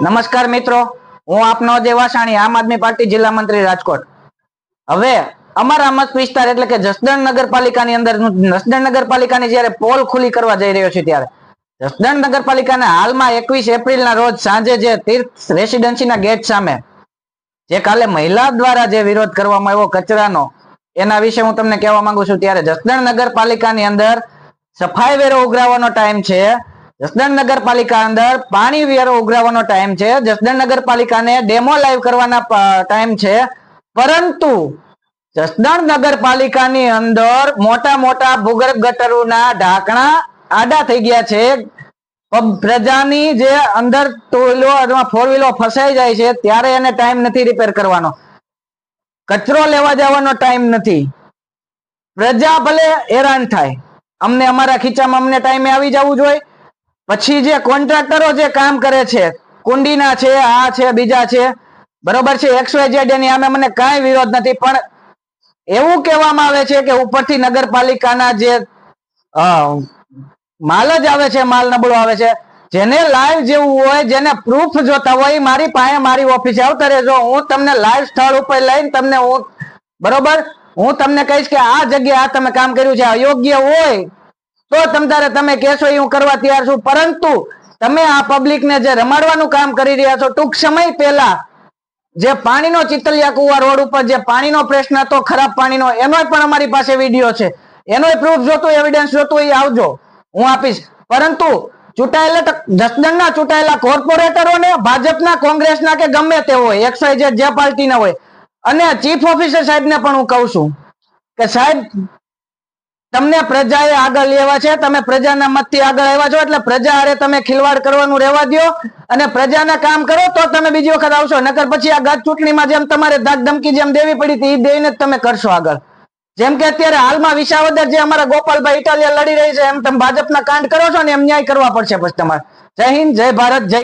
નમસ્કાર મિત્રો, હું આપનો અજય વાસાણી, આમ આદમી પાર્ટી જિલ્લા મંત્રી રાજકોટ. હવે અમારા મત વિસ્તાર એટલે કે જસદણ નગરપાલિકાની અંદર, જસદણ નગરપાલિકાની જ્યારે પોલ ખુલી કરવા જઈ રહ્યો છે ત્યારે, જસદણ નગરપાલિકાના હાલમાં એકવીસ એપ્રિલના રોજ સાંજે જે તીર્થ રેસિડેન્સીના ગેટ સામે, જે કાલે મહિલા દ્વારા જે વિરોધ કરવામાં આવ્યો કચરાનો, એના વિશે હું તમને કહેવા માંગુ છું, ત્યારે જસદણ નગરપાલિકાની અંદર સફાઈ વેરો ઉઘરાવવાનો ટાઈમ છે. જસદણ નગરપાલિકા અંદર પાણી વેરો ઉઘરાવવાનો ટાઈમ છે. જસદણ નગરપાલિકાને ડેમો લાઈવ કરવાના ટાઈમ છે. પરંતુ જસદણ નગરપાલિકાની અંદર મોટા મોટા ભૂગર્ભ ગટરોના ઢાંકણા આડા થઈ ગયા છે. પ્રજાની જે અંદર ટુ વ્હીલો અથવા ફોર વ્હીલો ફસાઈ જાય છે, ત્યારે એને ટાઈમ નથી રિપેર કરવાનો. કચરો લેવા જવાનો ટાઈમ નથી. પ્રજા ભલે હેરાન થાય. અમને અમારા ખીચામાં અમને ટાઈમે આવી જવું જોઈએ. પછી જે કોન્ટ્રાક્ટરો જે કામ કરે છે, કુંડીના છે, આ છે, બીજા છે, બરોબર છે એક્સ વાય ઝેડ એની આમે મને કાંઈ વિરોધ નથી, પણ એવું કહેવામાં આવે છે કે ઉપરથી નગરપાલિકાના જે માલ જ આવે છે, માલ નબળો આવે છે, જેને લાઈવ જેવું હોય, જેને પ્રૂફ જોતા હોય મારી પાસે મારી ઓફિસે આવતા રહેજો, હું તમને લાઈવ સ્થળ ઉપર લઈને તમને હું, બરોબર? હું તમને કહીશ કે આ જગ્યાએ આ તમે કામ કર્યું છે, અયોગ્ય હોય તો તમ તારે તમે કહેશો એ હું કરવા તૈયાર છું. પરંતુ તમે આ પબ્લિકને જે રમાડવાનું કામ કરી રહ્યા છો, ટૂંક સમય પહેલા જે પાણીનો ચિતલિયા કુવા રોડ ઉપર જે પાણીનો પ્રશ્ન હતો, ખરાબ પાણીનો, એનોય પણ અમારી પાસે વીડિયો છે. એનોય પ્રૂફ જોતો એવિડન્સ જોતો એ આવજો. હું આપીશ. પરંતુ ચૂંટાયેલા જસદણના ચૂંટાયેલા કોર્પોરેટરોને, ભાજપના, કોંગ્રેસના કે ગમે તે હોય એક્સાઇઝ જે પાર્ટીના હોય, અને ચીફ ઓફિસર સાહેબને પણ હું કહું છું કે સાહેબ તમને પ્રજાએ આગળ લેવા છે, તમે પ્રજાના મતથી આગળ આવ્યા છો, એટલે પ્રજા અરે તમે ખિલવાડ કરવાનું રહેવા દો અને પ્રજાના કામ કરો તો તમે બીજી વખત આવશો. નકર પછી આ ગત ચૂંટણીમાં જેમ તમારે ધાક ધમકી જેમ દેવી પડી હતી એ દઈને જ તમે કરશો આગળ. જેમ કે અત્યારે હાલમાં વિસાવદર જે અમારા ગોપાલભાઈ ઇટાલિયા લડી રહી છે, એમ તમે ભાજપના કાંડ કરો છો ને એમ ન્યાય કરવા પડશે પછી તમારે. જય હિન્દ, જય ભારત, જય